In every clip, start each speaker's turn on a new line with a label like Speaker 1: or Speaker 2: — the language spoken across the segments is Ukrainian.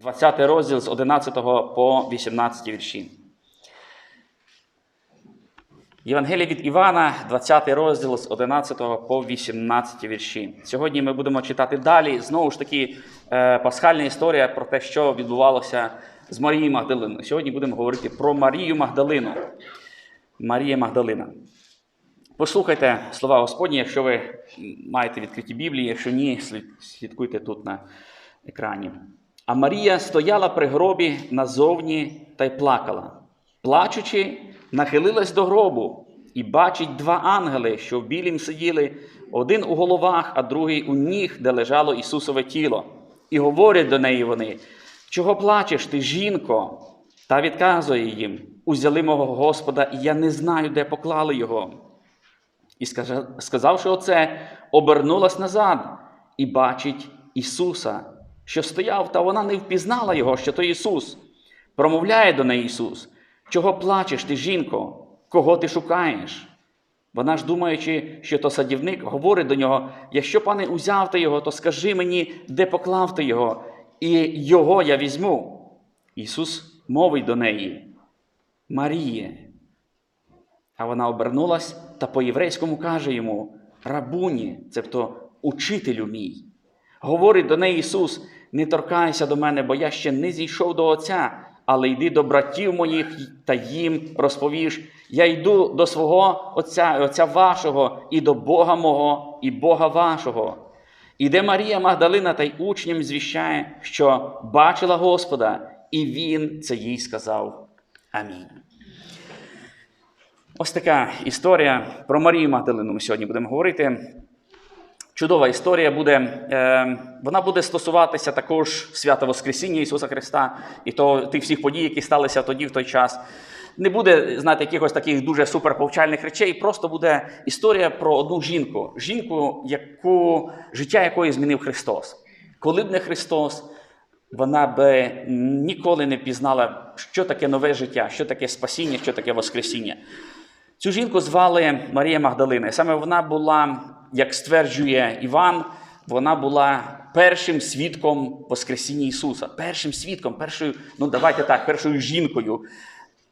Speaker 1: 20 розділ з 11 по 18 вірші. Євангелія від Івана, 20 розділ з 11 по 18 вірші. Сьогодні ми будемо читати далі. Знову ж таки, е, пасхальна історія про те, що відбувалося з Марією Магдалиною. Сьогодні будемо говорити про Марію Магдалину. Марія Магдалина. Послухайте слова Господні, якщо ви маєте відкриті Біблії, якщо ні, слідкуйте тут на екрані. А Марія стояла при гробі назовні та й плакала. Плачучи, нахилилась до гробу і бачить два ангели, що в білім сиділи, один у головах, а другий у ніг, де лежало Ісусове тіло. І говорять до неї вони: Чого плачеш ти, жінко? Та відказує їм: Узяли мого Господа, і я не знаю, де поклали його. І сказавши оце, обернулась назад і бачить Ісуса, що стояв, та вона не впізнала його, що то Ісус. Промовляє до неї Ісус: Чого плачеш ти, жінко? Кого ти шукаєш? Вона ж, думаючи, що то садівник, говорить до нього: якщо пане узяв ти його, то скажи мені, де поклав ти його, і його я візьму. Ісус мовить до неї: Маріє. А вона обернулась та по-єврейському каже йому: Рабуні, цебто учителю мій. Говорить до неї Ісус: не торкайся до мене, бо я ще не зійшов до Отця, але йди до братів моїх та їм розповіш. Я йду до свого Отця, і Отця вашого, і до Бога мого, і Бога вашого. Іде Марія Магдалина та й учням звіщає, що бачила Господа, і Він це їй сказав. Амінь. Ось така історія про Марію Магдалину ми сьогодні будемо говорити. Чудова історія буде. Е, вона буде стосуватися також свята Воскресіння Ісуса Христа і то, тих всіх подій, які сталися тоді в той час. Не буде, знаєте, якихось таких дуже суперповчальних речей, просто буде історія про одну жінку, жінку, яку, життя якої змінив Христос. Коли б не Христос, вона би ніколи не пізнала, що таке нове життя, що таке спасіння, що таке Воскресіння. Цю жінку звали Марія Магдалина. Саме вона була, як стверджує Іван, вона була першим свідком Воскресіння Ісуса. Першим свідком, першою, ну давайте так, першою жінкою.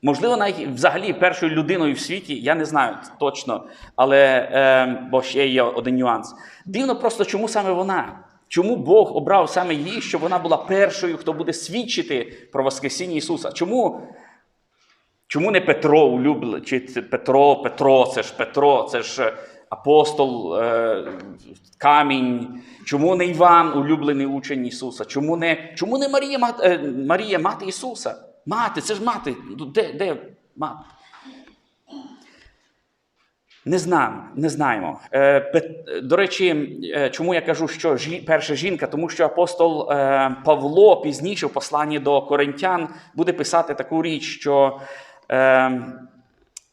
Speaker 1: Можливо, навіть взагалі першою людиною в світі, я не знаю точно, але е, бо ще є один нюанс. Дивно просто, чому саме вона? Чому Бог обрав саме її, щоб вона була першою, хто буде свідчити про Воскресіння Ісуса? Чому Чому не Петро улюблений? Чи Петро, Петро, це ж Петро, це ж апостол, е, камінь. Чому не Іван, улюблений учень Ісуса? Чому не, чому не Марія, е, Марія, мати Ісуса? Мати, це ж мати. Ну, Де, де мати? Не знаємо, не знаємо. Е, До речі, чому я кажу, що перша жінка? Тому що апостол Павло пізніше в посланні до Коринтян буде писати таку річ, що, е,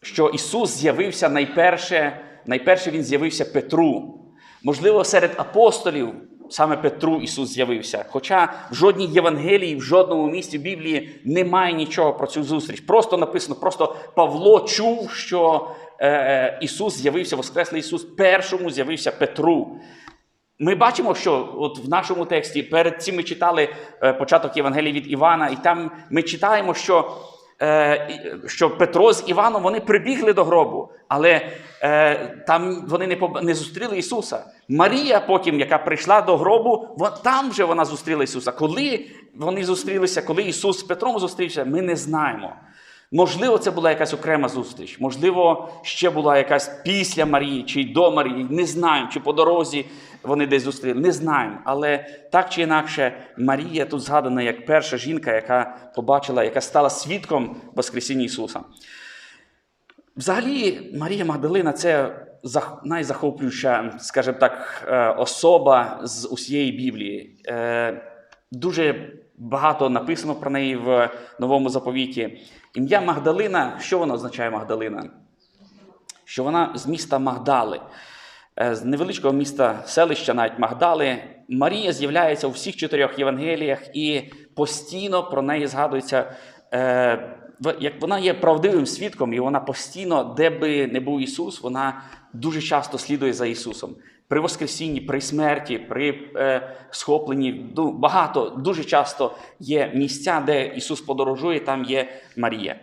Speaker 1: що Ісус з'явився найперше, найперше Він з'явився Петру. Можливо, серед апостолів саме Петру Ісус з'явився. Хоча в жодній Євангелії, в жодному місці Біблії немає нічого про цю зустріч. Просто написано, просто Павло чув, що е, е, Ісус з'явився, Воскреслий Ісус, першому з'явився Петру. Ми бачимо, що от в нашому тексті перед цим ми читали е, початок Євангелії від Івана, і там ми читаємо, що, що Петро з Іваном вони прибігли до гробу, але е, там вони не, зустріли Ісуса. Марія, потім, яка прийшла до гробу, там вже вона зустріла Ісуса. Коли вони зустрілися, коли Ісус з Петром зустрівся, ми не знаємо. Можливо, це була якась окрема зустріч, можливо, ще була якась після Марії чи до Марії. Не знаємо, чи по дорозі вони десь зустріли. Не знаємо. Але так чи інакше, Марія тут згадана як перша жінка, яка побачила, яка стала свідком Воскресіння Ісуса. Взагалі, Марія Магдалина це найзахоплююча, скажімо так, е, особа з усієї Біблії. Е, Дуже багато написано про неї в новому заповіті. Ім'я Магдалина, що воно означає Магдалина? Що вона з міста Магдали, з невеличкого міста селища, навіть Магдали. Марія з'являється у всіх чотирьох Євангеліях і постійно про неї згадується. е, Як вона є правдивим свідком, і вона постійно, де би не був Ісус, вона дуже часто слідує за Ісусом. При Воскресінні, при смерті, при е, схопленні. Ну, багато, дуже часто є місця, де Ісус подорожує, там є Марія.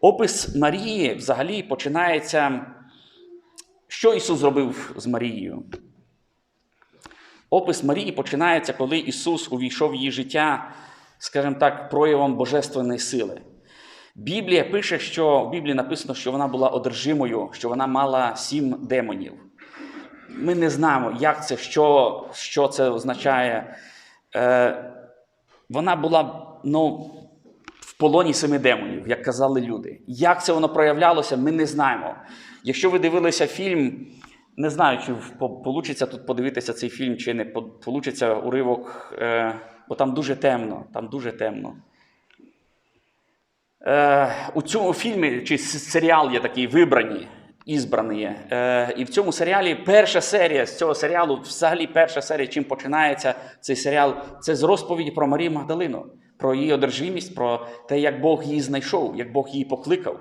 Speaker 1: Опис Марії взагалі починається. Що Ісус зробив з Марією? Опис Марії починається, коли Ісус увійшов в її життя, скажімо так, проявом божественної сили. Біблія пише, що в Біблії написано, що вона була одержимою, що вона мала сім демонів. Ми не знаємо, як це, що, що це означає. Е, вона була ну, в полоні семи демонів, як казали люди. Як це воно проявлялося, ми не знаємо. Якщо ви дивилися фільм, не знаю, чи вийде тут подивитися цей фільм, чи не вийде уривок, е, бо там дуже темно. Там дуже темно. Е, у цьому фільмі чи серіал є такий вибрані, ізбрані. Е, і в цьому серіалі перша серія з цього серіалу, взагалі перша серія, чим починається цей серіал, це з розповіді про Марію Магдалину, про її одержимість, про те, як Бог її знайшов, як Бог її покликав.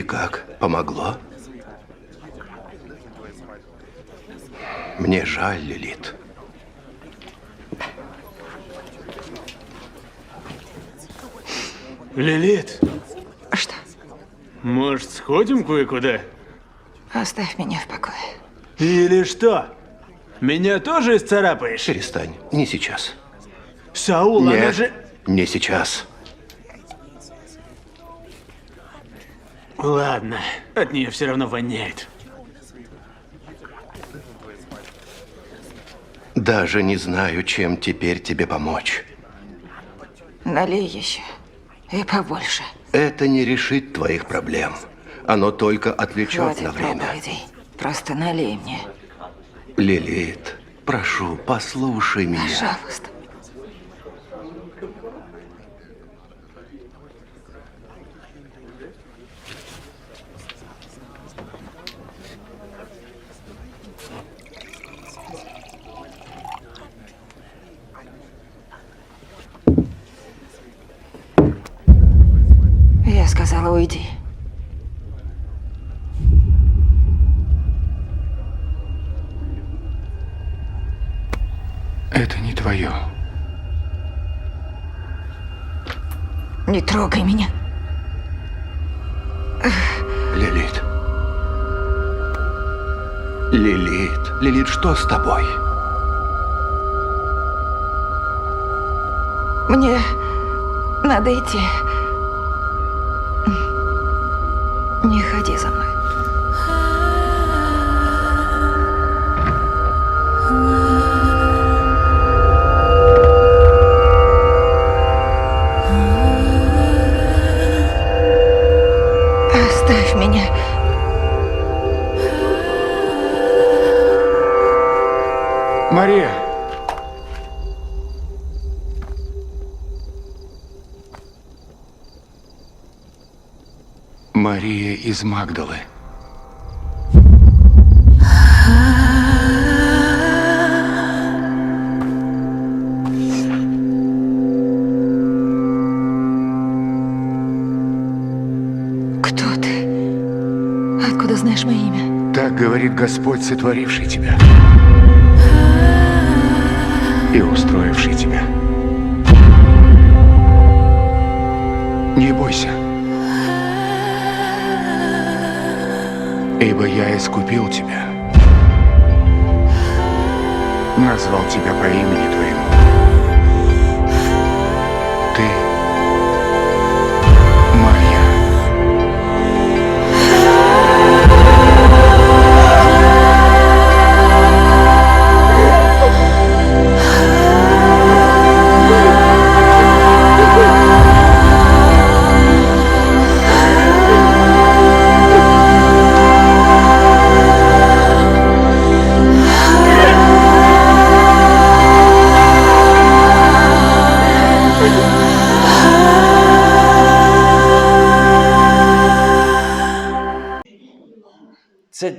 Speaker 2: И как? Помогло? Мне жаль, Лилит.
Speaker 3: Лилит,
Speaker 4: Что?
Speaker 3: может, сходим кое-куда?
Speaker 4: Оставь меня в покое.
Speaker 3: Или что? Меня тоже исцарапаешь?
Speaker 2: Перестань. Не сейчас.
Speaker 3: Саул, она
Speaker 2: Нет,
Speaker 3: же...
Speaker 2: не сейчас.
Speaker 3: Ладно, от нее все равно воняет.
Speaker 2: Даже не знаю, чем теперь тебе помочь.
Speaker 4: Налей еще. И побольше.
Speaker 2: Это не решит твоих проблем. Оно только отвлечет
Speaker 4: Хватит
Speaker 2: на время.
Speaker 4: проповедей. Просто налей мне.
Speaker 2: Лилит, прошу, послушай меня.
Speaker 4: Пожалуйста. Я сказала, уйди.
Speaker 2: Это не твое.
Speaker 4: Не трогай меня.
Speaker 2: Лилит. Лилит. Лилит, что с тобой?
Speaker 4: Мне надо идти.
Speaker 3: Мария!
Speaker 2: Мария из Магдалы.
Speaker 4: Кто ты? Откуда знаешь мое имя?
Speaker 2: Так говорит Господь, сотворивший тебя и устроивший тебя. Не бойся, ибо я искупил тебя, назвал тебя по имени твоему.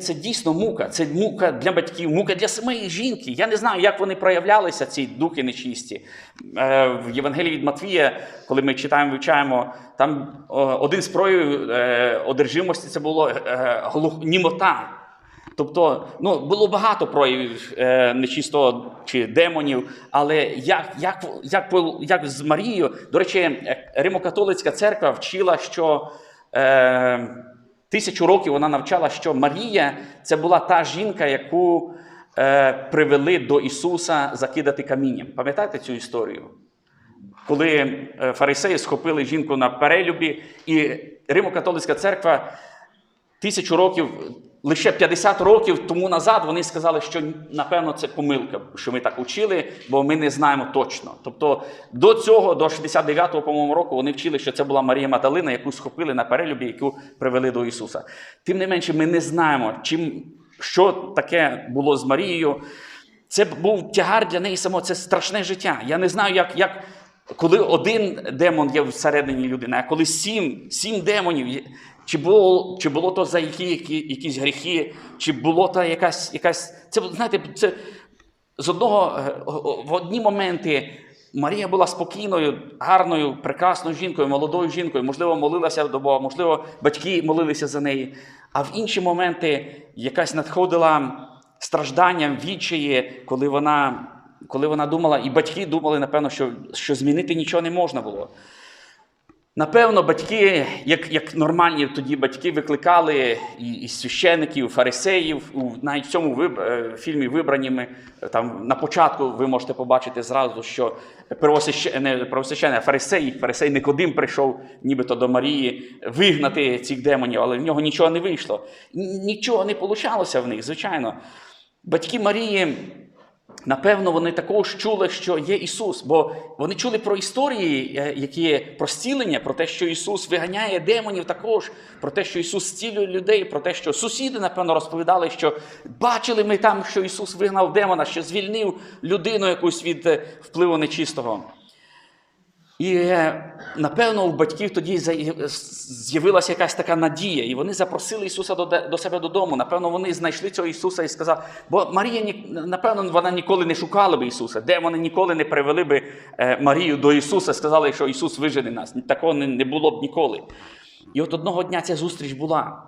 Speaker 1: Це, дійсно мука. Це мука для батьків, мука для самої жінки. Я не знаю, як вони проявлялися, ці духи нечисті. Е, в Євангелії від Матвія, коли ми читаємо, вивчаємо, там е, один з проявів е, одержимості це було німота. Тобто, ну, було багато проявів е, нечистого чи демонів, але як, як, як, як з Марією, до речі, Римокатолицька церква вчила, що е, тисячу років вона навчала, що Марія це була та жінка, яку е, привели до Ісуса закидати камінням. Пам'ятаєте цю історію? коли е, фарисеї схопили жінку на перелюбі, і Римо-католицька церква тисячу років, лише 50 років тому назад вони сказали, що напевно це помилка, що ми так учили, бо ми не знаємо точно. Тобто до цього, до 69-го, по-моєму, року, вони вчили, що це була Марія Мадалина, яку схопили на перелюбі, яку привели до Ісуса. Тим не менше, ми не знаємо, чим, що таке було з Марією. Це був тягар для неї само, це страшне життя. Я не знаю, як, як коли один демон є всередині людини, а коли сім, сім демонів, чи було, чи було то за які, які, якісь гріхи, чи було то якась, якась. Це, знаєте, це з одного е, в одні моменти Марія була спокійною, гарною, прекрасною жінкою, молодою жінкою, можливо, молилася до Бога, можливо, батьки молилися за неї. А в інші моменти якась надходила стражданням, відчаї, коли вона, коли вона думала, і батьки думали, напевно, що, що змінити нічого не можна було. Напевно, батьки, як, як нормальні тоді батьки, викликали і, і священиків, фарисеїв. У, навіть в цьому виб, е, фільмі вибраніми, е, там на початку ви можете побачити зразу, що а фарисей, фарисей Никодим прийшов нібито до Марії вигнати цих демонів, але в нього нічого не вийшло. Нічого не получалося в них, звичайно. Батьки Марії Напевно, вони також чули, що є Ісус, бо вони чули про історії, е, які про зцілення, про те, що Ісус виганяє демонів також, про те, що Ісус зцілює людей, про те, що сусіди, напевно, розповідали, що бачили ми там, що Ісус вигнав демона, що звільнив людину якусь від е, впливу нечистого. І е, напевно у батьків тоді з'явилася якась така надія, і вони запросили Ісуса до, себе додому. Напевно, вони знайшли цього Ісуса і сказали, бо Марія напевно вона ніколи не шукала би Ісуса, де вони ніколи не привели би е, Марію до Ісуса, сказали, що Ісус вижене нас. Такого не було б ніколи. І от одного дня ця зустріч була.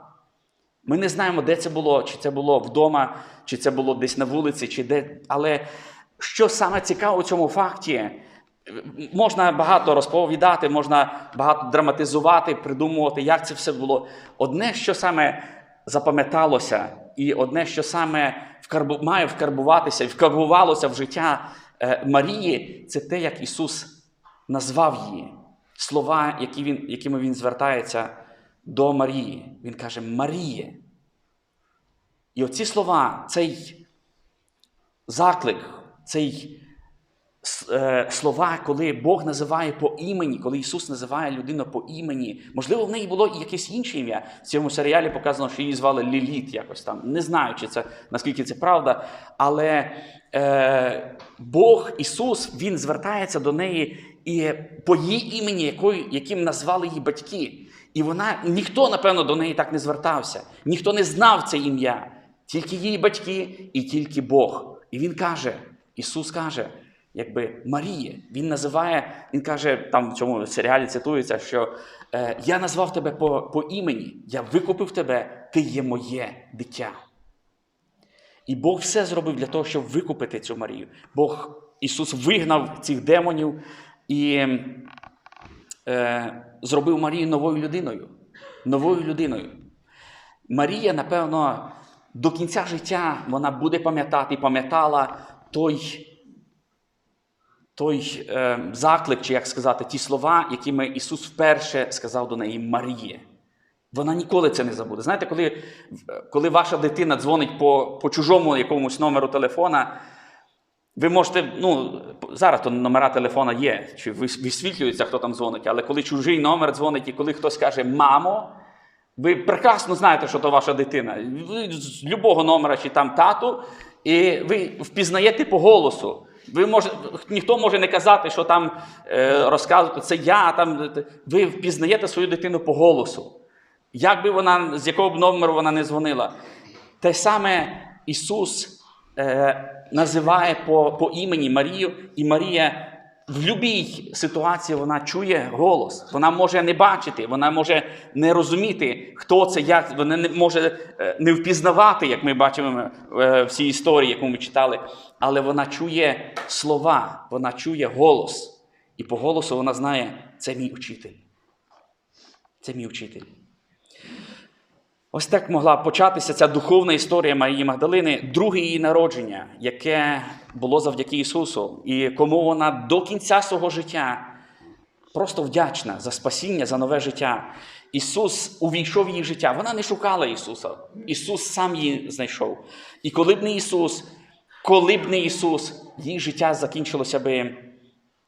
Speaker 1: Ми не знаємо, де це було, чи це було вдома, чи це було десь на вулиці, чи де. Але що саме цікаво у цьому факті, можна багато розповідати, можна багато драматизувати, придумувати, як це все було. Одне, що саме запам'яталося, і одне, що саме вкарбу... має вкарбуватися і вкарбувалося в життя е, Марії, це те, як Ісус назвав її. Слова, які він, якими Він звертається до Марії. Він каже Маріє. І оці слова, цей заклик, цей слова, коли Бог називає по імені, коли Ісус називає людину по імені. Можливо, в неї було якесь інше ім'я. В цьому серіалі показано, що її звали Ліліт якось там. Не знаю, чи це наскільки це правда. Але е, Бог Ісус Він звертається до неї і по її імені, якою, яким назвали її батьки. І вона ніхто, напевно, до неї так не звертався, ніхто не знав це ім'я, тільки її батьки і тільки Бог. І він каже: Ісус каже, якби Маріє, Він називає, Він каже, там в цьому серіалі цитується, що е, я назвав тебе по, по імені, я викупив тебе, ти є моє дитя. І Бог все зробив для того, щоб викупити цю Марію. Бог Ісус вигнав цих демонів і е, зробив Марію новою людиною. Новою людиною. Марія, напевно, до кінця життя вона буде пам'ятати, пам'ятала той, той е, заклик, чи як сказати, ті слова, якими Ісус вперше сказав до неї Маріє. Вона ніколи це не забуде. Знаєте, коли, коли ваша дитина дзвонить по, по чужому якомусь номеру телефона, ви можете, ну, зараз то номера телефона є, чи висвітлюється, хто там дзвонить, але коли чужий номер дзвонить, і коли хтось каже мамо, ви прекрасно знаєте, що то ваша дитина. Ви з любого номера, чи там тату, і ви впізнаєте по голосу. Ви може, ніхто може не казати, що там е, розказувати, це я. Там, ви впізнаєте свою дитину по голосу. Як би вона, з якого б номеру вона не дзвонила. Те саме Ісус е, називає по, по імені Марію, і Марія в будь-якій ситуації вона чує голос. Вона може не бачити, вона може не розуміти, хто це, як вона не може е, не впізнавати, як ми бачимо е, в цій історії, яку ми читали. Але вона чує слова, вона чує голос. І по голосу вона знає, це мій учитель. Це мій учитель. Ось так могла початися ця духовна історія Марії Магдалини, друге її народження, яке було завдяки Ісусу, і кому вона до кінця свого життя просто вдячна за спасіння, за нове життя. Ісус увійшов в її життя. Вона не шукала Ісуса. Ісус сам її знайшов. І коли б не Ісус, коли б не Ісус, її життя закінчилося би.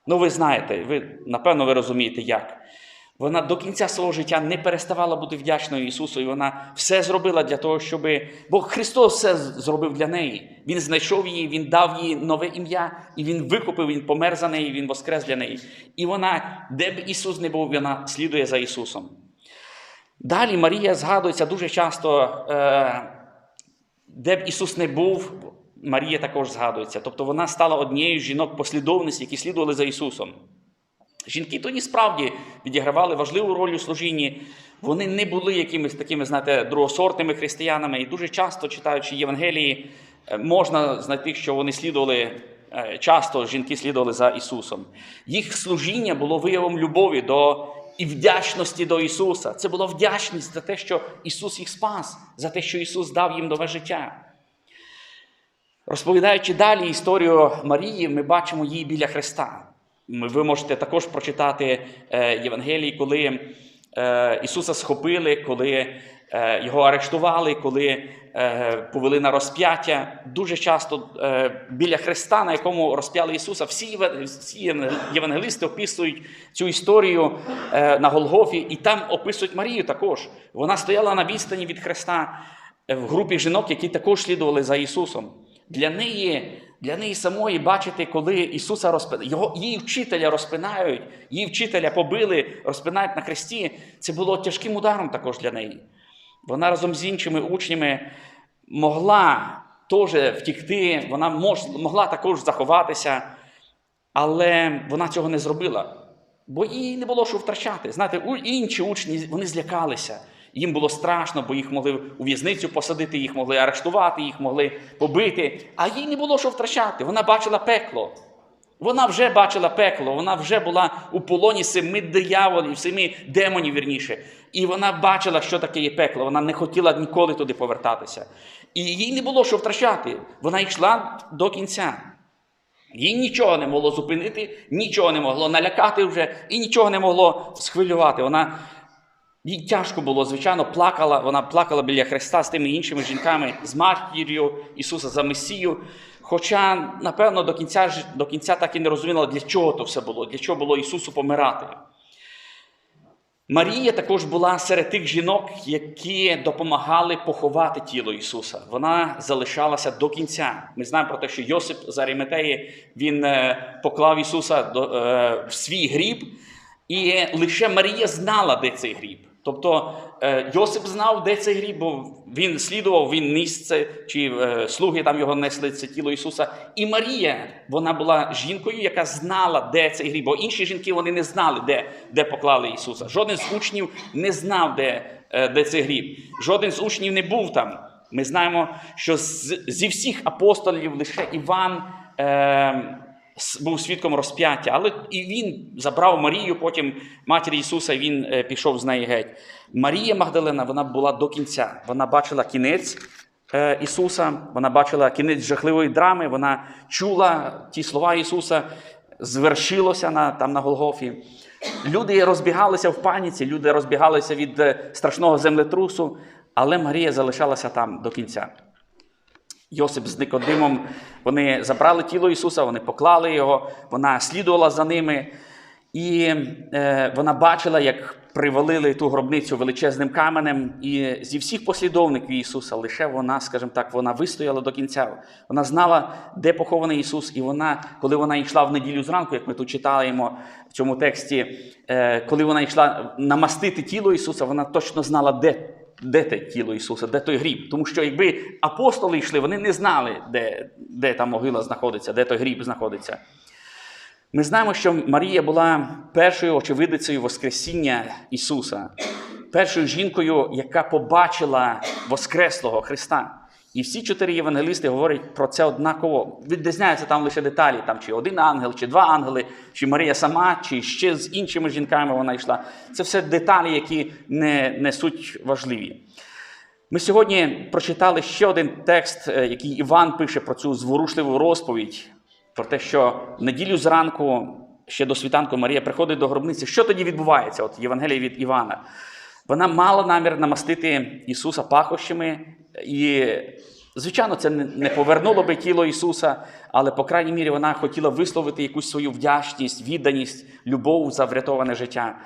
Speaker 1: Ну, ви знаєте, ви, напевно, ви розумієте, як. Вона до кінця свого життя не переставала бути вдячною Ісусу, і вона все зробила для того, щоб. Бо Христос все зробив для неї. Він знайшов її, Він дав їй нове ім'я, і Він викупив, Він помер за неї, Він воскрес для неї. І вона, де б Ісус не був, вона слідує за Ісусом. Далі Марія згадується дуже часто, е, де б Ісус не був, Марія також згадується. Тобто вона стала однією з жінок послідовниць, які слідували за Ісусом. Жінки тоді справді відігравали важливу роль у служінні. Вони не були якимись такими, знаєте, другосортними християнами. І дуже часто, читаючи Євангелії, е, можна знайти, що вони слідували, е, часто жінки слідували за Ісусом. Їх служіння було виявом любові до і вдячності до Ісуса. Це була вдячність за те, що Ісус їх спас, за те, що Ісус дав їм нове життя. Розповідаючи далі історію Марії, ми бачимо її біля Христа. Ви можете також прочитати е, Євангелії, коли е, Ісуса схопили, коли е, його арештували, коли повели на розп'яття. Дуже часто біля Христа, на якому розп'яли Ісуса, всі, єван- всі євангелисти описують цю історію на Голгофі, і там описують Марію також. Вона стояла на відстані від Христа в групі жінок, які також слідували за Ісусом. Для неї, для неї самої бачити, коли Ісуса розпинають, його, її вчителя розпинають, її вчителя побили, розпинають на хресті, це було тяжким ударом також для неї. Вона разом з іншими учнями могла теж втікти, вона мож, могла також заховатися, але вона цього не зробила. Бо їй не було що втрачати. Знаєте, інші учні вони злякалися. Їм було страшно, бо їх могли у в'язницю посадити, їх могли арештувати, їх могли побити. А їй не було що втрачати. Вона бачила пекло. Вона вже бачила пекло, вона вже була у полоні семи дияволів, семи демонів вірніше. І вона бачила, що таке є пекло. Вона не хотіла ніколи туди повертатися. І їй не було що втрачати. Вона йшла до кінця. Їй нічого не могло зупинити, нічого не могло налякати вже і нічого не могло схвилювати. Вона їй тяжко було, звичайно, плакала. Вона плакала біля Христа з тими іншими жінками, з матір'ю Ісуса за Месію. Хоча, напевно, до кінця, до кінця так і не розуміла, для чого то все було, для чого було Ісусу помирати. Марія також була серед тих жінок, які допомагали поховати тіло Ісуса. Вона залишалася до кінця. Ми знаємо про те, що Йосип з Аріметеї він е, поклав Ісуса е, в свій гріб, і лише Марія знала, де цей гріб. Тобто е, Йосип знав, де цей гріб, бо він слідував, він ніс це, чи е, слуги там його несли це тіло Ісуса. І Марія, вона була жінкою, яка знала, де цей гріб. Бо інші жінки вони не знали, де, де поклали Ісуса. Жоден з учнів не знав, де, е, де цей гріб. Жоден з учнів не був там. Ми знаємо, що з, зі всіх апостолів лише Іван. Був свідком розп'яття, але і він забрав Марію, потім матір Ісуса, і він е, пішов з неї геть. Марія Магдалина вона була до кінця. Вона бачила кінець е, Ісуса, вона бачила кінець жахливої драми, вона чула ті слова Ісуса, звершилося на, там на Голгофі. Люди розбігалися в паніці, люди розбігалися від е, страшного землетрусу, але Марія залишалася там до кінця. Йосип з Никодимом, вони забрали тіло Ісуса, вони поклали його, вона слідувала за ними. І е, вона бачила, як привалили ту гробницю величезним каменем. І зі всіх послідовників Ісуса, лише вона, скажімо так, вона вистояла до кінця. Вона знала, де похований Ісус. І вона, коли вона йшла в неділю зранку, як ми тут читаємо в цьому тексті, е, коли вона йшла намастити тіло Ісуса, вона точно знала, де де те тіло Ісуса, де той гріб. Тому що якби апостоли йшли, вони не знали, де, де та могила знаходиться, де той гріб знаходиться. Ми знаємо, що Марія була першою очевидицею Воскресіння Ісуса, першою жінкою, яка побачила Воскреслого Христа. І всі чотири євангелісти говорять про це однаково. Відрізняються там лише деталі, там чи один ангел, чи два ангели, чи Марія сама, чи ще з іншими жінками вона йшла. Це все деталі, які не несуть важливі. Ми сьогодні прочитали ще один текст, е, який Іван пише про цю зворушливу розповідь, про те, що неділю зранку, ще до світанку, Марія приходить до гробниці. Що тоді відбувається? От Євангелія від Івана. Вона мала намір намастити Ісуса пахощами, і, звичайно, це не повернуло би тіло Ісуса, але, по крайній мірі, вона хотіла висловити якусь свою вдячність, відданість, любов за врятоване життя.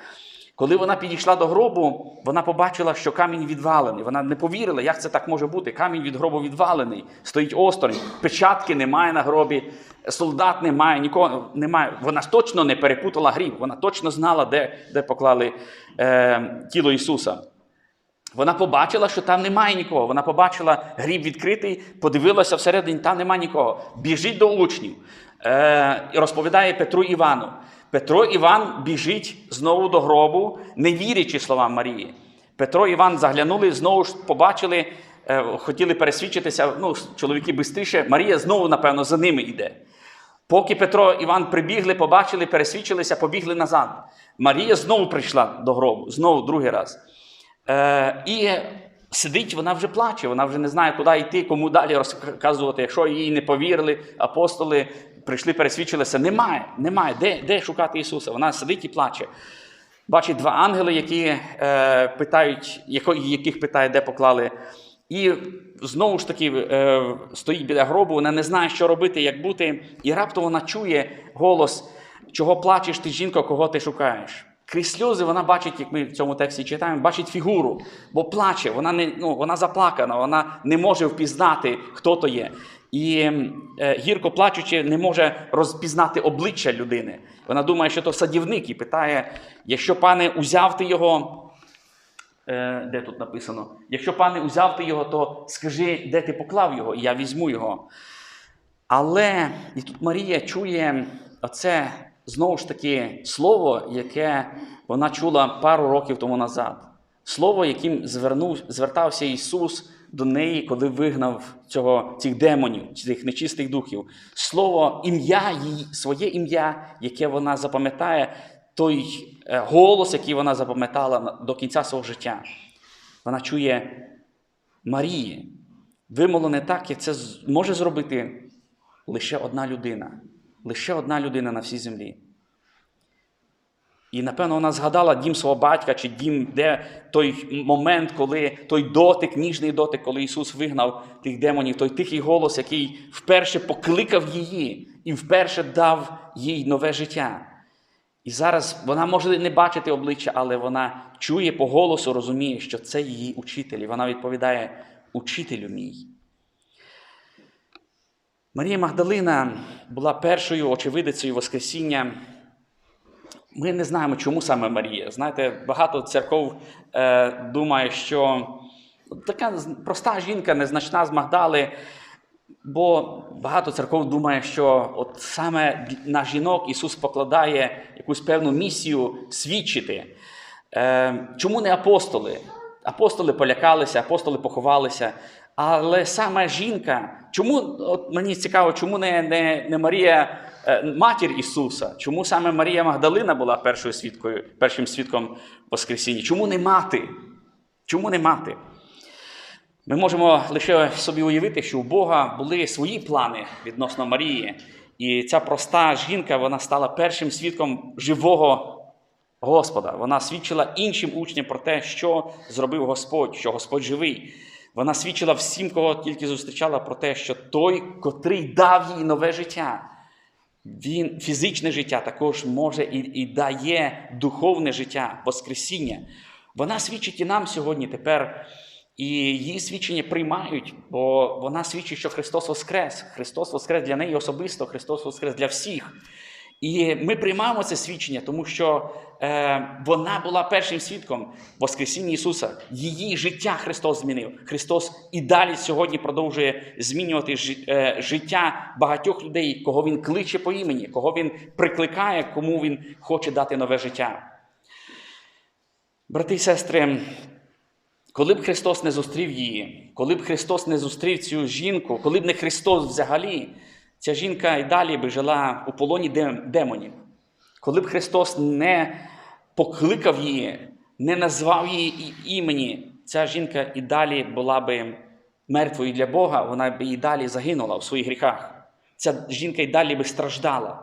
Speaker 1: Коли вона підійшла до гробу, вона побачила, що камінь відвалений. Вона не повірила, як це так може бути. Камінь від гробу відвалений, стоїть осторонь, печатки немає на гробі, солдат немає, нікого немає. Вона точно не перепутала гріб, вона точно знала, де, де поклали е, тіло Ісуса. Вона побачила, що там немає нікого. Вона побачила гріб відкритий, подивилася всередині, там немає нікого. Біжить до учнів е, розповідає Петру Івану. Петро Іван біжить знову до гробу, не вірячи словам Марії. Петро Іван заглянули, знову ж побачили, е, хотіли пересвідчитися. Ну, чоловіки швидше. Марія знову, напевно, за ними йде. Поки Петро Іван прибігли, побачили, пересвідчилися, побігли назад. Марія знову прийшла до гробу, знову другий раз. Е, і сидить, вона вже плаче, вона вже не знає, куди йти, кому далі розказувати. Якщо їй не повірили, апостоли прийшли, пересвідчилися. Немає, немає. Де, де шукати Ісуса? Вона сидить і плаче. Бачить два ангели, які е, питають, яких питає, де поклали. І знову ж таки е, стоїть біля гробу, вона не знає, що робити, як бути. І раптом вона чує голос, чого плачеш ти, жінко, кого ти шукаєш. Крізь сльози вона бачить, як ми в цьому тексті читаємо, бачить фігуру, бо плаче, вона не ну, вона заплакана, вона не може впізнати, хто то є. І е, гірко плачучи, не може розпізнати обличчя людини. Вона думає, що то садівник і питає: якщо пане узяв ти його, е, де тут написано? Якщо пане узяв ти його, то скажи, де ти поклав його, і я візьму його. Але і тут Марія чує оце знову ж таки слово, яке вона чула пару років тому назад. Слово, яким звернув, звертався Ісус до неї, коли вигнав цього, цих демонів, цих нечистих духів. Слово, ім'я її, своє ім'я, яке вона запам'ятає, той е, голос, який вона запам'ятала до кінця свого життя. Вона чує Марії, вимовлене так, як це може зробити лише одна людина. Лише одна людина на всій землі. І, напевно, вона згадала дім свого батька, чи дім, де той момент, коли той дотик, ніжний дотик, коли Ісус вигнав тих демонів, той тихий голос, який вперше покликав її і вперше дав їй нове життя. І зараз вона може не бачити обличчя, але вона чує по голосу, розуміє, що це її учитель. І вона відповідає: Учителю мій. Марія Магдалина була першою очевидицею Воскресіння. Ми не знаємо, чому саме Марія. Знаєте, багато церков е, думає, що така проста жінка, незначна з Магдали, бо багато церков думає, що от саме на жінок Ісус покладає якусь певну місію свідчити. Е, чому не апостоли? Апостоли полякалися, апостоли поховалися. Але саме жінка, чому от мені цікаво, чому не, не, не Марія, матір Ісуса? Чому саме Марія Магдалина була першою свідкою, першим свідком Воскресіння? Чому не мати? Чому не мати? Ми можемо лише собі уявити, що у Бога були свої плани відносно Марії. І ця проста жінка вона стала першим свідком живого Господа. Вона свідчила іншим учням про те, що зробив Господь, що Господь живий. Вона свідчила всім, кого тільки зустрічала, про те, що той, котрий дав їй нове життя, він фізичне життя також може і, і дає духовне життя, Воскресіння. Вона свідчить і нам сьогодні тепер. І її свідчення приймають, бо вона свідчить, що Христос Воскрес. Христос Воскрес для неї особисто, Христос Воскрес для всіх. І ми приймаємо це свідчення, тому що е, вона була першим свідком Воскресіння Ісуса. Її життя Христос змінив. Христос і далі сьогодні продовжує змінювати е, життя багатьох людей, кого Він кличе по імені, кого Він прикликає, кому Він хоче дати нове життя. Брати і сестри, коли б Христос не зустрів її, коли б Христос не зустрів цю жінку, коли б не Христос взагалі, ця жінка і далі би жила у полоні демонів. Коли б Христос не покликав її, не назвав її імені, ця жінка і далі була би мертвою для Бога, вона б і далі загинула у своїх гріхах. Ця жінка і далі би страждала.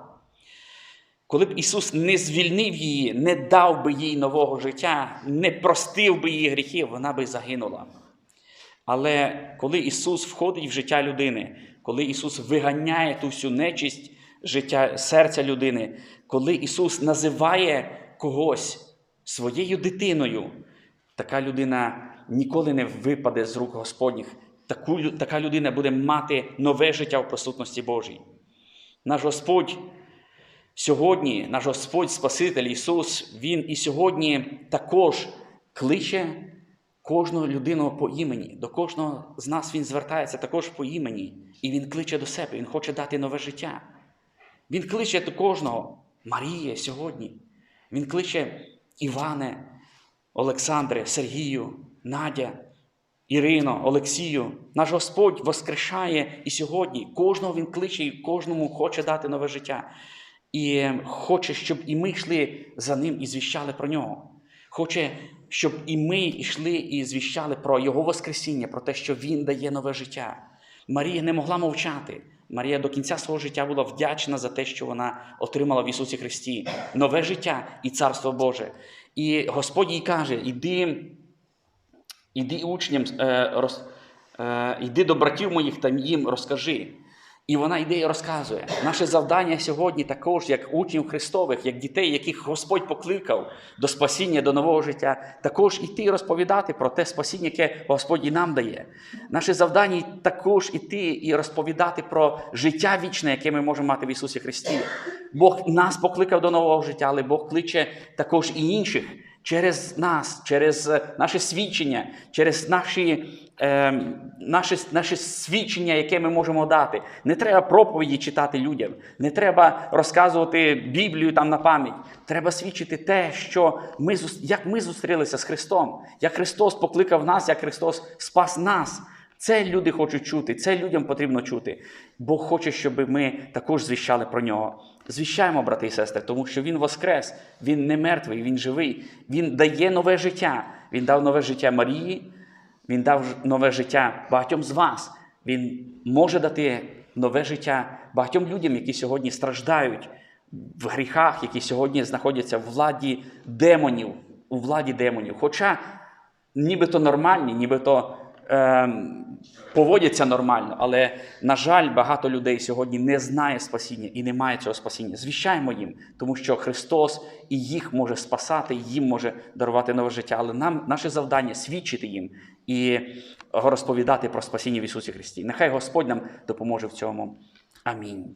Speaker 1: Коли б Ісус не звільнив її, не дав би їй нового життя, не простив би її гріхів, вона би загинула. Але коли Ісус входить в життя людини, коли Ісус виганяє ту всю нечисть життя серця людини, коли Ісус називає когось своєю дитиною, така людина ніколи не випаде з рук Господніх. Таку, така людина буде мати нове життя в присутності Божій. Наш Господь сьогодні, наш Господь Спаситель Ісус, Він і сьогодні також кличе кожну людину по імені. До кожного з нас Він звертається також по імені. І Він кличе до себе, Він хоче дати нове життя. Він кличе до кожного Марія сьогодні. Він кличе Іване, Олександре, Сергію, Надя, Ірино, Олексію. Наш Господь воскрешає і сьогодні. Кожного Він кличе і кожному хоче дати нове життя. І хоче, щоб і ми йшли за ним і звіщали про нього. Хоче, щоб і ми йшли і звіщали про Його Воскресіння, про те, що Він дає нове життя. Марія не могла мовчати. Марія до кінця свого життя була вдячна за те, що вона отримала в Ісусі Христі нове життя і Царство Боже. І Господь їй каже: іди, іди учням, е, роз, е, іди до братів моїх та їм розкажи. І вона йде і розказує. Наше завдання сьогодні також, як учнів Христових, як дітей, яких Господь покликав до спасіння, до нового життя, також іти і розповідати про те спасіння, яке Господь і нам дає. Наше завдання також іти і розповідати про життя вічне, яке ми можемо мати в Ісусі Христі. Бог нас покликав до нового життя, але Бог кличе також і інших через нас, через е, наше свідчення, через наші, е, наше, наше свідчення, яке ми можемо дати. Не треба проповіді читати людям, не треба розказувати Біблію там на пам'ять. Треба свідчити те, що ми, як ми зустрілися з Христом, як Христос покликав нас, як Христос спас нас. Це люди хочуть чути, це людям потрібно чути. Бог хоче, щоб ми також звіщали про нього. Звіщаємо, брати і сестри, тому що Він воскрес, Він не мертвий, Він живий, Він дає нове життя. Він дав нове життя Марії, Він дав нове життя багатьом з вас. Він може дати нове життя багатьом людям, які сьогодні страждають в гріхах, які сьогодні знаходяться в владі демонів, у владі демонів. Хоча нібито нормальні, нібито ем, поводяться нормально, але, на жаль, багато людей сьогодні не знає спасіння і не має цього спасіння. Звіщаємо їм, тому що Христос і їх може спасати, і їм може дарувати нове життя. Але нам наше завдання свідчити їм і розповідати про спасіння в Ісусі Христі. Нехай Господь нам допоможе в цьому. Амінь.